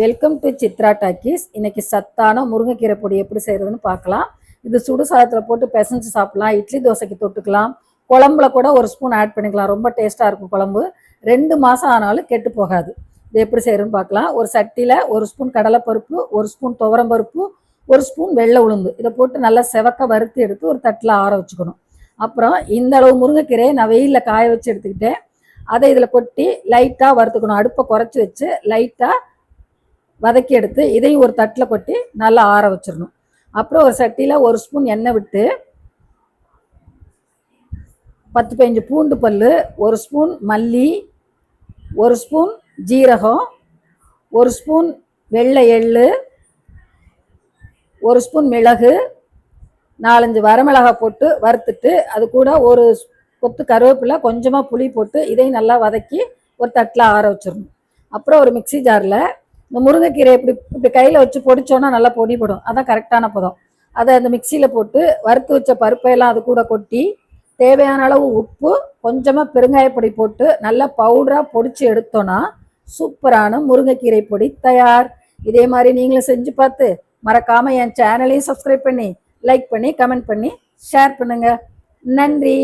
Welcome to Chitra talkies இன்னைக்கு சத்தான முருங்கைக்கீரை பொடி எப்படி செய்யறதுன்னு பார்க்கலாம். இது சுடு சாதத்தில் போட்டு பிசைஞ்சு சாப்பிடலாம். இட்லி தோசைக்கு தொட்டுக்கலாம். குழம்புல கூட ஒரு ஸ்பூன் ஆட் பண்ணிக்கலாம். ரொம்ப டேஸ்ட்டாக இருக்கும் குழம்பு. ரெண்டு மாதம் ஆனாலும் கெட்டு போகாது. இது எப்படி செய்யறதுன்னு பார்க்கலாம். ஒரு சட்டியில் ஒரு ஸ்பூன் கடலைப்பருப்பு ஒரு ஸ்பூன் துவரம் பருப்பு ஒரு ஸ்பூன் வெள்ளை உளுந்து. இதை போட்டு நல்லா செவக்க வறுத்து எடுத்து ஒரு தட்டில் ஆற வச்சுக்கணும். அப்புறம் இந்த அளவு முருங்கைக்கீரையை நான் வெயிலில் காய வச்சு எடுத்துக்கிட்டேன். அதை இதில் கொட்டி லைட்டாக வறுத்துக்கணும். அடுப்பை குறைச்சி வச்சு லைட்டாக வதக்கி எடுத்து இதையும் ஒரு தட்டில் கொட்டி நல்லா ஆற வச்சிடணும். அப்புறம் ஒரு சட்டியில் ஒரு ஸ்பூன் எண்ணெய் விட்டு பத்து பதினஞ்சு பூண்டு பல் ஒரு ஸ்பூன் மல்லி ஒரு ஸ்பூன் ஜீரகம் ஒரு ஸ்பூன் வெள்ளை எள்ளு ஒரு ஸ்பூன் மிளகு நாலஞ்சு வரமிளகாய் போட்டு வறுத்துட்டு அது கூட ஒரு கொத்து கருவேப்பிலை கொஞ்சமாக புளி போட்டு இதையும் நல்லா வதக்கி ஒரு தட்டில் ஆற வச்சிடணும். அப்புறம் ஒரு மிக்சி ஜாரில் இந்த முருங்கைக்கீரை இப்படி இப்படி கையில் வச்சு பொடிச்சோன்னா நல்லா பொடிபடும். அதான் கரெக்டான பதம். அதை அந்த மிக்சியில் போட்டு வறுத்து வச்ச பருப்பையெல்லாம் அது கூட கொட்டி தேவையான அளவு உப்பு கொஞ்சமாக பெருங்காயப்பொடி போட்டு நல்லா பவுடராக பொடிச்சு எடுத்தோன்னா சூப்பரான முருங்கைக்கீரை பொடி தயார். இதே மாதிரி நீங்களும் செஞ்சு பார்த்து மறக்காமல் என் சேனலையும் சப்ஸ்கிரைப் பண்ணி லைக் பண்ணி கமெண்ட் பண்ணி ஷேர் பண்ணுங்கள் நன்றி.